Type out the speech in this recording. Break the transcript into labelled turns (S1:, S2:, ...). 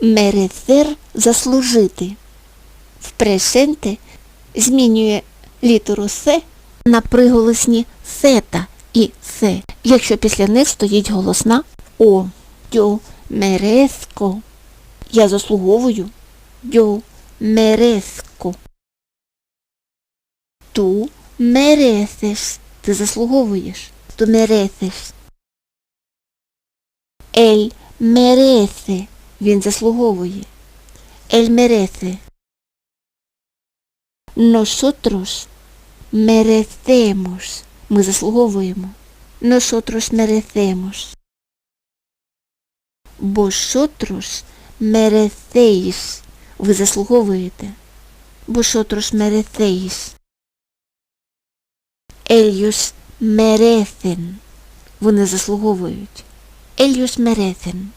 S1: Мерецер заслужити. В пресенте змінює літеру С на приголосні сета і се, якщо після них стоїть голосна О. Yo merezco. Я заслуговую. Yo merezco. Ту mereces. Ти заслуговуєш. Ту mereces. Ель merece. Він заслуговує. Ель merece. Nosotros merecemos. Ми заслуговуємо. Nosotros merecemos. Vosotros merecéis. Ви заслуговуєте. Vosotros merecéis. Ellos merecen. Вони заслуговують. Ellos merecen.